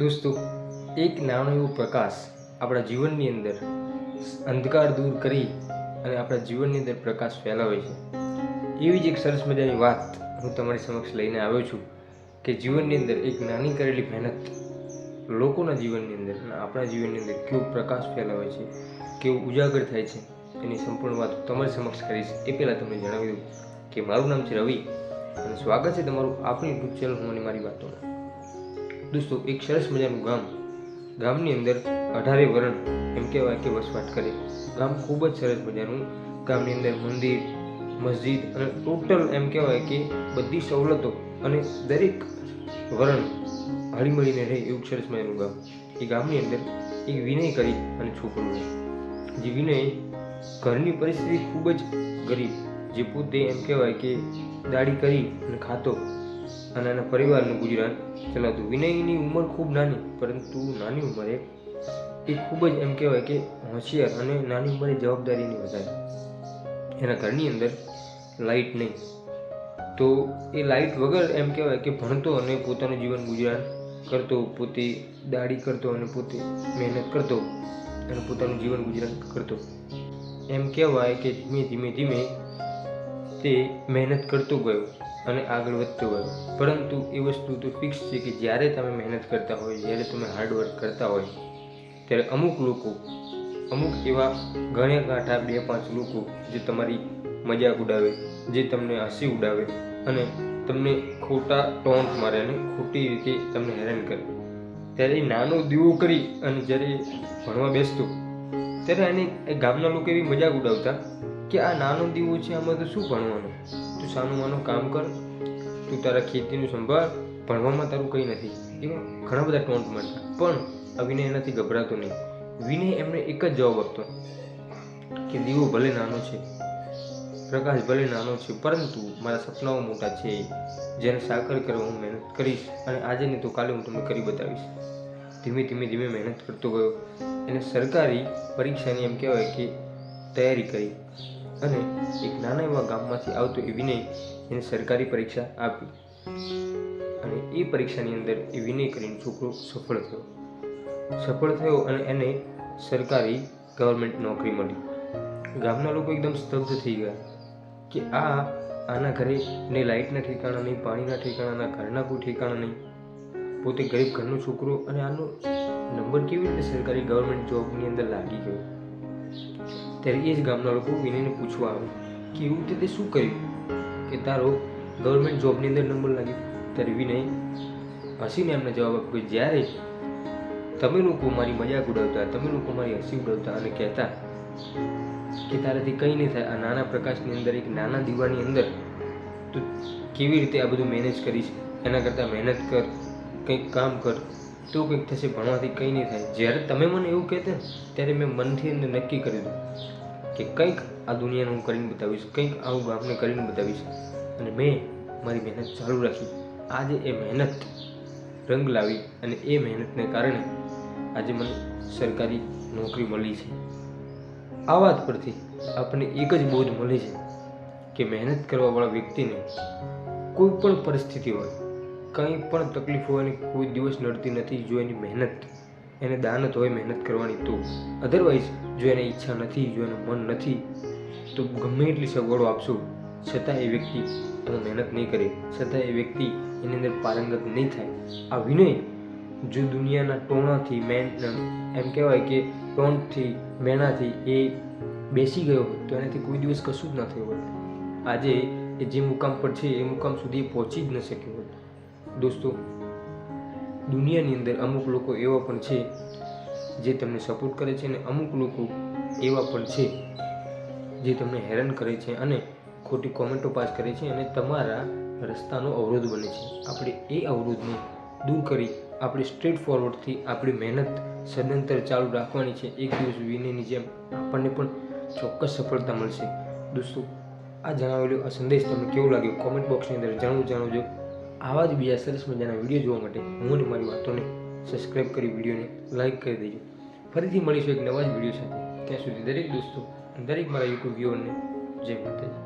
દોસ્તો, એક નાનો એવો પ્રકાશ આપણા જીવનની અંદર અંધકાર દૂર કરી અને આપણા જીવનની અંદર પ્રકાશ ફેલાવે છે. એવી જ એક સરસ મજાની વાત હું તમારી સમક્ષ લઈને આવ્યો છું કે જીવનની અંદર એક નાની કરેલી મહેનત લોકોના જીવનની અંદર અને આપણા જીવનની અંદર કેવો પ્રકાશ ફેલાવે છે, કેવું ઉજાગર થાય છે, એની સંપૂર્ણ વાત તમારી સમક્ષ કરીશ. એ પહેલાં તમને જણાવી દઉં કે મારું નામ છે રવિ અને સ્વાગત છે તમારું આપણી યુટ્યુબ ચેનલ હું અને મારી વાતોમાં. દોસ્તો, એક સરસ મજાનું ગામ. ગામની અંદર અઢારે વરણ, એમ કહેવાય કે વસવાટ કરે. ગામ ખૂબ જ સરસ મજાનું. ગામની અંદર મંદિર, મસ્જિદ અને ટોટલ એમ કહેવાય કે બધી સવલતો અને દરેક વરણ હળીમળીને રહે એવું સરસ મજાનું ગામ. એ ગામની અંદર એક વિનય કરી અને છોકરો જે વિનય ઘરની પરિસ્થિતિ ખૂબ જ ગરીબ, જે પોતે એમ કહેવાય કે દાડી કરી અને ખાતો અને એના પરિવારનું ગુજરાન. ચલાવતું વિનયની ઉંમર ખૂબ નાની, પરંતુ નાની ઉંમરે એ ખૂબ જ એમ કહેવાય કે હોશિયાર અને નાની ઉંમરે જવાબદારીની વધારે. એના ઘરની અંદર લાઇટ નહીં. તો એ લાઇટ વગર એમ કહેવાય કે ભણતો અને પોતાનું જીવન ગુજરાન કરતો, પોતે દાડી કરતો અને પોતે મહેનત કરતો અને પોતાનું જીવન ગુજરાન કરતો. એમ કહેવાય કે ધીમે ધીમે ધીમે તે મહેનત કરતો ગયો અને આગળ વધતો ગયો. પરંતુ એ વસ્તુ તો ફિક્સ છે કે જ્યારે તમે મહેનત કરતા હોય, જ્યારે તમે હાર્ડવર્ક કરતા હોય, ત્યારે અમુક લોકો, અમુક એવા ગણ્યા ગાંઠા બે પાંચ લોકો જે તમારી મજાક ઉડાવે, જે તમને હસી ઉડાવે અને તમને ખોટા ટોન્ટ મારે અને ખોટી રીતે તમને હેરાન કરે. ત્યારે નાનો દીવો કરી અને જ્યારે ભણવા બેસતો, ત્યારે એ ગામના લોકો એવી મજાક ઉડાવતા કે આ નાનો દીવો છે, આમાં તો શું ભણવાનું? તું સાનું માનું કામ કર, તું તારા ખેતીનું સંભાળ, ભણવામાં તારું કંઈ નથી. એવા ઘણા બધા ટોન્ટ મળતા પણ આ વિનય એનાથી ગભરાતો નહીં. વિનય એમને એક જ જવાબ આપતો. કે દીવો ભલે નાનો છે, પ્રકાશ ભલે નાનો છે, પરંતુ મારા સપનાઓ મોટા છે. જેને સાકર કરવા હું મહેનત કરીશ અને આજે નહીં તો કાલે હું તમને કરી બતાવીશ. ધીમે ધીમે ધીમે મહેનત કરતો ગયો. એને સરકારી પરીક્ષાની એમ કહેવાય કે તૈયારી કરી. અને એક નાના એવા ગામમાંથી આવતો એ વિનય એને સરકારી પરીક્ષા આપી. અને એ પરીક્ષાની અંદર એ વિનય કરીને છોકરો સફળ થયો. સફળ થયો અને એને સરકારી ગવર્મેન્ટ નોકરી મળી. ગામના લોકો એકદમ સ્તબ્ધ થઈ ગયા કે આ આના ઘરે ને લાઇટના ઠેકાણા નહીં, પાણીના ઠેકાણાના ઘરના કોઈ ઠેકાણા નહીં. પોતે ગરીબ ઘરનો છોકરો અને આનો નંબર કેવી રીતે સરકારી ગવર્મેન્ટ જોબની અંદર લાગી ગયો? ત્યારે એ જ ગામના લોકો વિનયને પૂછવા આવે. કે એવું તે શું કર્યું? કે તારો ગવર્મેન્ટ જોબની અંદર નંબર લાગ્યો. ત્યારે વિનય હસીને એમને જવાબ આપ્યો કે, જ્યારે તમે લોકો મારી મજાક ઉડાવતા, તમે લોકો મારી હસી ઉડાવતા અને કહેતા કે તારાથી કંઈ નહીં થાય, આ નાના પ્રકાશની અંદર, એક નાના દીવાની અંદર, તું કેવી રીતે આ બધું મેનેજ કરીશ? એના કરતાં મહેનત કર, કંઈક કામ કર, તો કંઈક થશે, ભણવાથી કંઈ નહીં થાય. જ્યારે તમે મને એવું કહેતા, ત્યારે મેં મનથી અંદર નક્કી કરી દીધું. કે કંઈક આ દુનિયાને હું કરીને બતાવીશ, કંઈક આવું ગામને કરીને બતાવીશ. અને મેં મારી મહેનત ચાલુ રાખી. આજે એ મહેનત રંગ લાવી અને એ મહેનતને કારણે આજે મને સરકારી નોકરી મળી છે. આ વાત પરથી આપણને એક જ બોધ મળે છે કે મહેનત કરવાવાળા વ્યક્તિને કોઈ પણ પરિસ્થિતિ હોય, કંઈ પણ તકલીફ હોય અને કોઈ દિવસ નડતી નથી જો એની મહેનત, એને દાનત હોય મહેનત કરવાની તો. અધરવાઇઝ જો એને ઈચ્છા નથી, જો એનું મન નથી, તો ગમે એટલી સગવડો આપશો. છતાં એ વ્યક્તિ તમે મહેનત નહીં કરે. છતાં એ વ્યક્તિ એની અંદર પારંગત નહીં થાય. આ વિનય જો દુનિયાના ટોણાથી મેન એમ કહેવાય કે ટોણથી મેણાથી એ બેસી ગયો તો એનાથી કોઈ દિવસ કશું જ ન થયું હોત. આજે એ જે મુકામ પર છે, એ મુકામ સુધી પહોંચી જ ન શક્યો હોત. દોસ્તો, દુનિયાની અંદર અમુક લોકો એવા પણ છે જે તમને સપોર્ટ કરે છે અને અમુક લોકો એવા પણ છે જે તમને હેરાન કરે છે અને ખોટી કોમેન્ટો પાસ કરે છે અને તમારા રસ્તાનો અવરોધ બને છે. આપણે એ અવરોધને દૂર કરી આપણે સ્ટ્રેટ ફોરવર્ડથી આપણી મહેનત સદંતર ચાલુ રાખવાની છે. એક દિવસ વિનયની જેમ આપણને પણ ચોક્કસ સફળતા મળશે. દોસ્તો, આ જણાવેલો આ સંદેશ તમને કેવો લાગ્યો? કોમેન્ટ બોક્સની અંદર જણાવું, જણાવજો. આવા જ બીજા સરસ મજાના વીડિયો જોવા માટે હું અને મારી વાતોને સબસ્ક્રાઈબ કરી વિડીયોને લાઈક કરી દેજો. ફરીથી મળીશું એક નવા જ વીડિયો સાથે. ત્યાં સુધી દરેક દોસ્તો દરેક મારા યુટ્યુબ વ્યુઅરને જય માતાજી.